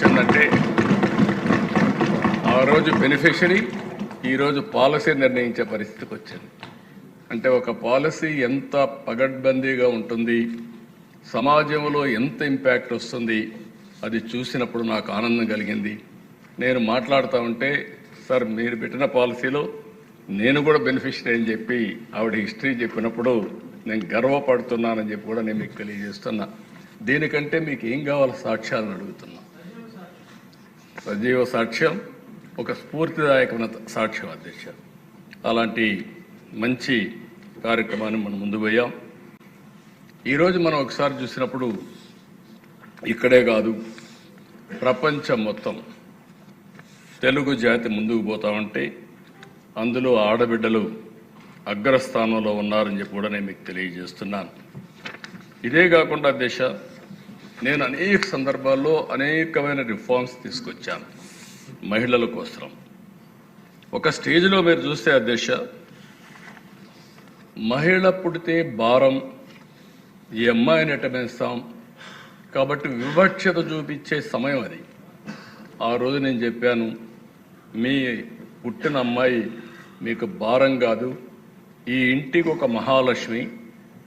వచ్చిందంటే ఆ రోజు బెనిఫిషరీ ఈరోజు పాలసీ నిర్ణయించే పరిస్థితికి వచ్చింది అంటే ఒక పాలసీ ఎంత పగడ్బందీగా ఉంటుంది సమాజంలో ఎంత ఇంపాక్ట్ వస్తుంది అది చూసినప్పుడు నాకు ఆనందం కలిగింది. నేను మాట్లాడుతూ ఉంటే సార్ మీరు పెట్టిన పాలసీలో నేను కూడా బెనిఫిషరీ అని చెప్పి ఆవిడ హిస్టరీ చెప్పినప్పుడు నేను గర్వపడుతున్నానని చెప్పి కూడా నేను మీకు తెలియజేస్తున్నా. దీనికంటే మీకు ఏం కావాలి సాక్ష్యాలను అడుగుతున్నా. సజీవ సాక్ష్యం ఒక స్ఫూర్తిదాయకమైన సాక్ష్యం అధ్యక్ష. అలాంటి మంచి కార్యక్రమాన్ని మనం ముందు పోయాం. ఈరోజు మనం ఒకసారి చూసినప్పుడు ఇక్కడే కాదు ప్రపంచం మొత్తం తెలుగు జాతి ముందుకు పోతా ఉంటే అందులో ఆడబిడ్డలు అగ్రస్థానంలో ఉన్నారని చెప్పి కూడా నేను మీకు తెలియజేస్తున్నాను. ఇదే కాకుండా దేశ నేను అనేక సందర్భాల్లో అనేకమైన రిఫార్మ్స్ తీసుకొచ్చాను మహిళల కోసం ఒక స్టేజ్లో మీరు చూస్తే అధ్యక్ష మహిళ పుడితే భారం ఈ అమ్మాయిని ఎట్టమేస్తాం కాబట్టి వివక్షత చూపించే సమయం అది. ఆ రోజు నేను చెప్పాను మీ పుట్టిన అమ్మాయి మీకు భారం కాదు ఈ ఇంటికి ఒక మహాలక్ష్మి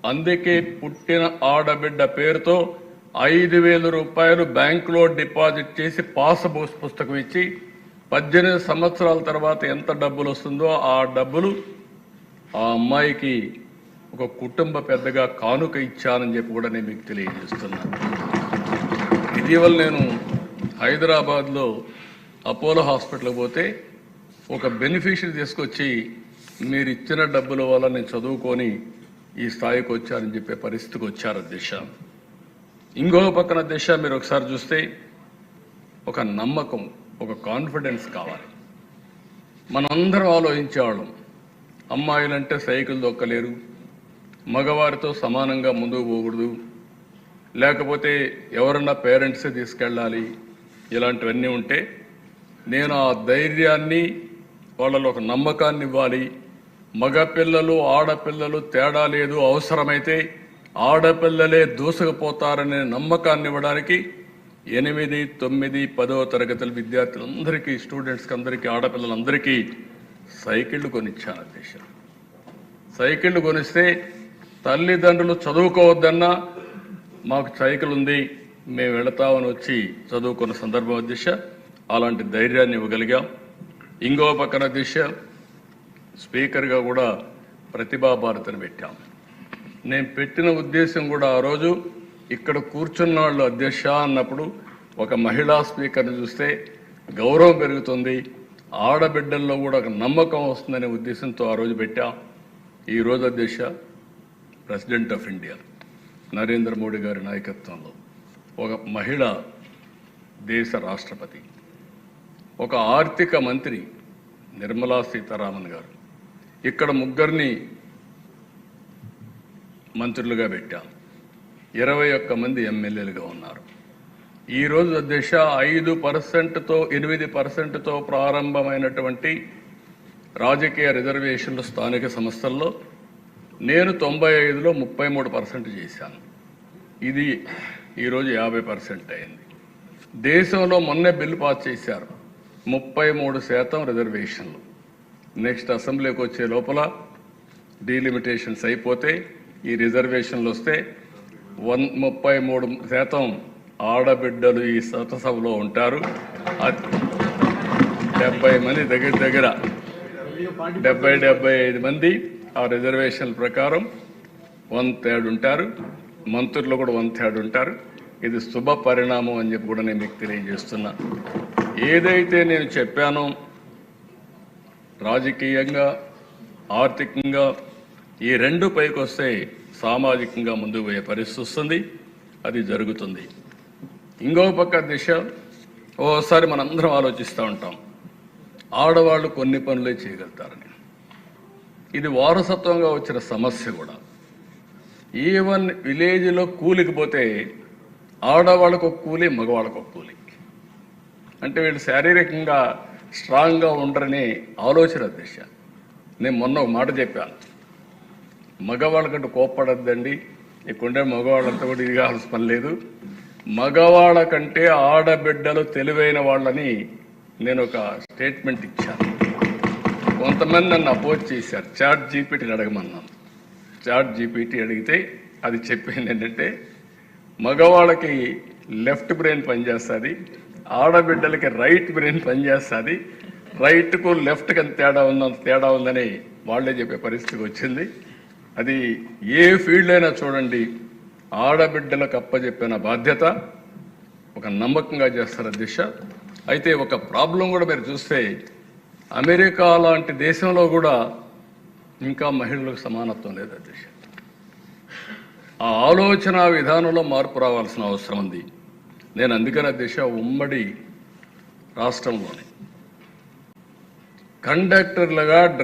అందుకే పుట్టిన ఆడబిడ్డ పేరుతో ఐదు వేల రూపాయలు బ్యాంకులో డిపాజిట్ చేసి పాస్ పుస్తకం ఇచ్చి పద్దెనిమిది సంవత్సరాల తర్వాత ఎంత డబ్బులు వస్తుందో ఆ డబ్బులు ఆ అమ్మాయికి ఒక కుటుంబ పెద్దగా కానుక ఇచ్చానని చెప్పి కూడా నేను మీకు తెలియజేస్తున్నాను ఇటీవల నేను హైదరాబాద్లో అపోలో హాస్పిటల్కి పోతే ఒక బెనిఫిషియరీ తీసుకొచ్చి మీరు ఇచ్చిన డబ్బుల వల్ల నేను చదువుకొని ఈ స్థాయికి వచ్చారని చెప్పే పరిస్థితికి వచ్చారు అధ్యక్ష. ఇంకో పక్కన దిశ మీరు ఒకసారి చూస్తే ఒక నమ్మకం ఒక కాన్ఫిడెన్స్ కావాలి. మనందరం ఆలోచించేవాళ్ళం. అమ్మాయిలంటే సైకిల్ దొక్కలేరు. మగవారితో సమానంగా ముందుకు పోకూడదు. లేకపోతే ఎవరన్నా పేరెంట్సే తీసుకెళ్ళాలి. ఇలాంటివన్నీ ఉంటే నేను ఆ ధైర్యాన్ని వాళ్ళలో ఒక నమ్మకాన్ని ఇవ్వాలి. మగపిల్లలు ఆడపిల్లలు తేడా లేదు అవసరమైతే ఆడపిల్లలే దూసుకుపోతారనే నమ్మకాన్ని ఇవ్వడానికి ఎనిమిది తొమ్మిది పదవ తరగతుల విద్యార్థులందరికీ స్టూడెంట్స్కి అందరికీ ఆడపిల్లలందరికీ సైకిళ్ళు కొనిచ్చాను అధ్యక్ష సైకిళ్ళు కొనిస్తే తల్లిదండ్రులు చదువుకోవద్దన్నా మాకు సైకిల్ ఉంది మేము వెళతామని వచ్చి చదువుకున్న సందర్భం దిశ అలాంటి ధైర్యాన్ని ఇవ్వగలిగాం. ఇంకో పక్కన దిశ స్పీకర్గా కూడా ప్రతిభాభారతిని పెట్టాం. నేను పెట్టిన ఉద్దేశం కూడా ఆ రోజు ఇక్కడ కూర్చున్న వాళ్ళు అధ్యక్ష అన్నప్పుడు ఒక మహిళా స్పీకర్ని చూస్తే గౌరవం పెరుగుతుంది ఆడబిడ్డల్లో కూడా ఒక నమ్మకం వస్తుందనే ఉద్దేశంతో ఆ రోజు పెట్టాం. ఈ రోజు అధ్యక్ష president of India Narendra Modi గారి నాయకత్వంలో ఒక మహిళ దేశ రాష్ట్రపతి ఒక ఆర్థిక మంత్రి నిర్మలా సీతారామన్ గారు. ఇక్కడ ముగ్గురిని మంత్రులుగా పెట్టాం. ఇరవై ఒక్క మంది ఎమ్మెల్యేలుగా ఉన్నారు. ఈరోజు రోజు ఐదు పర్సెంట్తో ఎనిమిది పర్సెంట్తో ప్రారంభమైనటువంటి రాజకీయ రిజర్వేషన్లు స్థానిక సంస్థల్లో నేను తొంభై ఐదులో ముప్పై మూడు పర్సెంట్ చేశాను. ఇది ఈరోజు యాభై పర్సెంట్ అయింది. దేశంలో మొన్నే బిల్లు పాస్ చేశారు. ముప్పై మూడు శాతం రిజర్వేషన్లు. నెక్స్ట్ అసెంబ్లీకి వచ్చే లోపల డీలిమిటేషన్స్ అయిపోతే ఈ రిజర్వేషన్లు వస్తే వన్ ముప్పై మూడు శాతం ఆడబిడ్డలు ఈ చట్టసభలో ఉంటారు. డెబ్బై మంది దగ్గర దగ్గర. డెబ్బై డెబ్బై ఐదు మంది ఆ రిజర్వేషన్ల ప్రకారం వన్ థర్డ్ ఉంటారు. మంత్రులు కూడా వన్ థర్డ్ ఉంటారు. ఇది శుభ పరిణామం అని చెప్పి కూడా నేను మీకు తెలియజేస్తున్నా. ఏదైతే నేను చెప్పానో రాజకీయంగా ఆర్థికంగా ఈ రెండు పైకి వస్తే సామాజికంగా ముందుకు పోయే పరిస్థితి వస్తుంది అది జరుగుతుంది. ఇంకో పక్క దిశ ఓసారి మనందరం ఆలోచిస్తూ ఉంటాం ఆడవాళ్ళు కొన్ని పనులే చేయగలుగుతారని. ఇది వారసత్వంగా వచ్చిన సమస్య కూడా. ఈవెన్ విలేజ్లో కూలికి పోతే ఆడవాళ్ళకు ఒక కూలి మగవాళ్ళకు ఒక కూలి. అంటే వీళ్ళు శారీరకంగా స్ట్రాంగ్గా ఉండరని ఆలోచన దిశ. నేను మొన్న ఒక మాట చెప్పాను. మగవాళ్ళకంటే కోప్పడద్దండి. ఇక్కడే మగవాళ్ళంతా కూడా ఇది కావాల్సిన పని లేదు. మగవాళ్ళ కంటే ఆడబిడ్డలు తెలివైన వాళ్ళని నేను ఒక స్టేట్మెంట్ ఇచ్చాను. కొంతమంది నన్ను అపోజ్ చేశారు. చాట్ జీపీటీని అడగమన్నాను. చాట్ జీపీటీ అడిగితే అది చెప్పింది ఏంటంటే మగవాళ్ళకి లెఫ్ట్ బ్రెయిన్ పనిచేస్తుంది ఆడబిడ్డలకి రైట్ బ్రెయిన్ పనిచేస్తుంది రైట్కు లెఫ్ట్కి అంత తేడా ఉందని తేడా ఉందని వాళ్ళే చెప్పే పరిస్థితికి వచ్చింది. అది ఏ ఫీల్డ్ అయినా చూడండి ఆడబిడ్డలకు అప్పచెప్పిన బాధ్యత ఒక నమ్మకంగా చేస్తారు దిశ? అయితే ఒక ప్రాబ్లం కూడా మీరు చూస్తే అమెరికా లాంటి దేశంలో కూడా ఇంకా మహిళలకు సమానత్వం లేదు అధ్యక్ష ఆ ఆలోచన విధానంలో మార్పు రావాల్సిన అవసరం ఉంది. నేను అందుకనే దిశ ఉమ్మడి రాష్ట్రంలోని. కండక్టర్లుగా డ్రై